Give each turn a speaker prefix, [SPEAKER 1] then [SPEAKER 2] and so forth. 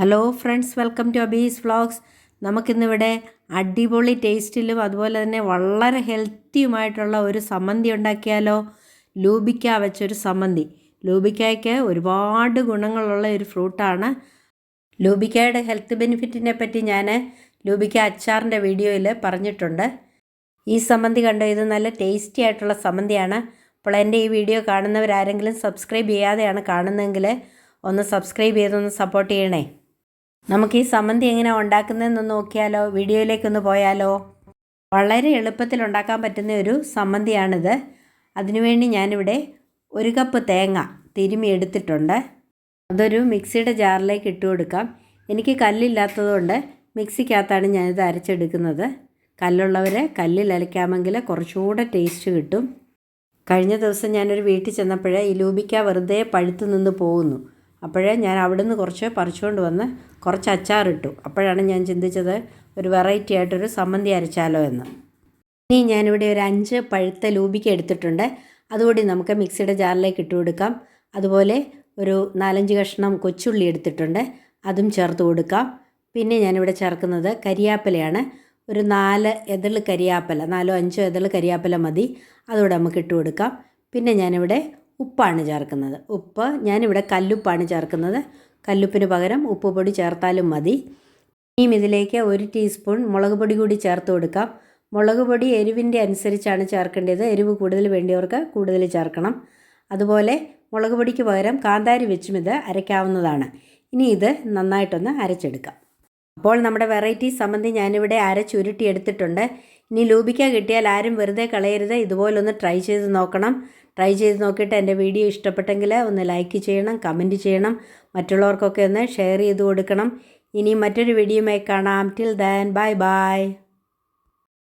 [SPEAKER 1] Hello friends welcome to Abi's vlogs നമുക്കിന്നിവിടെ അടിപൊളി ടേസ്റ്റിലും അതുപോലെ തന്നെ വളരെ ഹെൽത്തിയുമായിട്ടുള്ള ഒരു സമ്മന്തി ഉണ്ടാക്കിയാലോ? ലൂബിക്ക വെച്ചൊരു സമ്മന്തി ലൂബിക്കായ്ക്ക് ഒരുപാട് ഗുണങ്ങളുള്ള ഒരു ഫ്രൂട്ടാണ്. ലൂബിക്കായുടെ ഹെൽത്ത് ബെനിഫിറ്റിനെ പറ്റി ഞാൻ ലൂബിക്ക അച്ചാറിന്റെ വീഡിയോയിൽ പറഞ്ഞിട്ടുണ്ട്. ഈ സമ്മന്തി കണ്ടോ? ഇത് നല്ല ടേസ്റ്റി ആയിട്ടുള്ള സമ്മന്തിയാണ് അപ്പോൾ എന്റെ ഈ വീഡിയോ കാണുന്നവരാരെങ്കിലും സബ്സ്ക്രൈബ് ചെയ്യാതെയാണ് കാണുന്നതെങ്കിൽ ഒന്ന് സബ്സ്ക്രൈബ് ചെയ്തൊന്ന് സപ്പോർട്ട് ചെയ്യണേ. നമുക്ക് ഈ സമന്തി എങ്ങനെ ഉണ്ടാക്കുന്നതെന്ന് നോക്കിയാലോ? വീഡിയോയിലേക്കൊന്ന് പോയാലോ? വളരെ എളുപ്പത്തിൽ ഉണ്ടാക്കാൻ പറ്റുന്ന ഒരു സമ്മന്തിയാണിത് അതിനുവേണ്ടി ഞാനിവിടെ ഒരു കപ്പ് തേങ്ങ തിരുമി എടുത്തിട്ടുണ്ട്. അതൊരു മിക്സിയുടെ ജാറിലേക്ക് ഇട്ട് കൊടുക്കാം. എനിക്ക് കല്ലില്ലാത്തതുകൊണ്ട് മിക്സിക്കകത്താണ് ഞാനിത് അരച്ചെടുക്കുന്നത്. കല്ലുള്ളവർ കല്ലിൽ അരയ്ക്കാമെങ്കിൽ കുറച്ചുകൂടെ ടേസ്റ്റ് കിട്ടും. കഴിഞ്ഞ ദിവസം ഞാനൊരു വീട്ടിൽ ചെന്നപ്പോഴേ ഈ ലൂബിക്ക വെറുതെ പഴുത്തു നിന്ന് പോകുന്നു. അപ്പോഴേ ഞാൻ അവിടുന്ന് കുറച്ച് പറിച്ചുകൊണ്ട് വന്ന് കുറച്ച് അച്ചാറിട്ടു. അപ്പോഴാണ് ഞാൻ ചിന്തിച്ചത് ഒരു വെറൈറ്റി ആയിട്ടൊരു സമ്മന്തി അരച്ചാലോ എന്ന്. ഇനി ഞാനിവിടെ ഒരു അഞ്ച് പഴുത്ത ലൂബിക്ക എടുത്തിട്ടുണ്ട്. അതുകൂടി നമുക്ക് മിക്സിയുടെ ജാറിലേക്ക് ഇട്ട് കൊടുക്കാം. അതുപോലെ ഒരു നാലഞ്ച് കഷ്ണം കൊച്ചുള്ളി എടുത്തിട്ടുണ്ട്. അതും ചേർത്ത് കൊടുക്കാം. പിന്നെ ഞാനിവിടെ ചേർക്കുന്നത് കരിയാപ്പലയാണ്. ഒരു നാല് എതിൾ കരിയാപ്പല നാലോ അഞ്ചോ എതിൾ കരിയാപ്പല മതി. അതുകൂടെ നമുക്ക് ഇട്ട് കൊടുക്കാം. പിന്നെ ഞാനിവിടെ ഉപ്പാണ് ചേർക്കുന്നത്. ഉപ്പ് ഞാനിവിടെ കല്ലുപ്പാണ് ചേർക്കുന്നത്. കല്ലുപ്പിന് പകരം ഉപ്പ് പൊടി ചേർത്താലും മതി. ഇനിയും ഇതിലേക്ക് ഒരു ടീസ്പൂൺ മുളക് പൊടി കൂടി ചേർത്ത് കൊടുക്കാം. മുളക് പൊടി എരിവിന്റെ അനുസരിച്ചാണ് ചേർക്കേണ്ടത്. എരിവ് കൂടുതൽ വേണ്ടിയവർക്ക് കൂടുതൽ ചേർക്കണം. അതുപോലെ മുളക് പൊടിക്ക് പകരം കാന്താരി വെച്ചും ഇത് അരയ്ക്കാവുന്നതാണ്. ഇനി ഇത് നന്നായിട്ടൊന്ന് അരച്ചെടുക്കാം. അപ്പോൾ നമ്മുടെ വെറൈറ്റി സംബന്ധി ഞാനിവിടെ അരച്ചുരുട്ടി എടുത്തിട്ടുണ്ട് ഇനി ലൂബിക്ക കിട്ടിയാൽ ആരും വെറുതെ കളയരുത്. ഇതുപോലൊന്ന് ട്രൈ ചെയ്ത് നോക്കണം. ട്രൈ ചെയ്ത് നോക്കിയിട്ട് എന്റെ വീഡിയോ ഇഷ്ടപ്പെട്ടെങ്കിൽ ഒന്ന് ലൈക്ക് ചെയ്യണം കമന്റ് ചെയ്യണം മറ്റുള്ളവർക്കൊക്കെ ഒന്ന് ഷെയർ ചെയ്ത് കൊടുക്കണം. ഇനി മറ്റൊരു വീഡിയോയുമായി കാണാം. Till than bye bye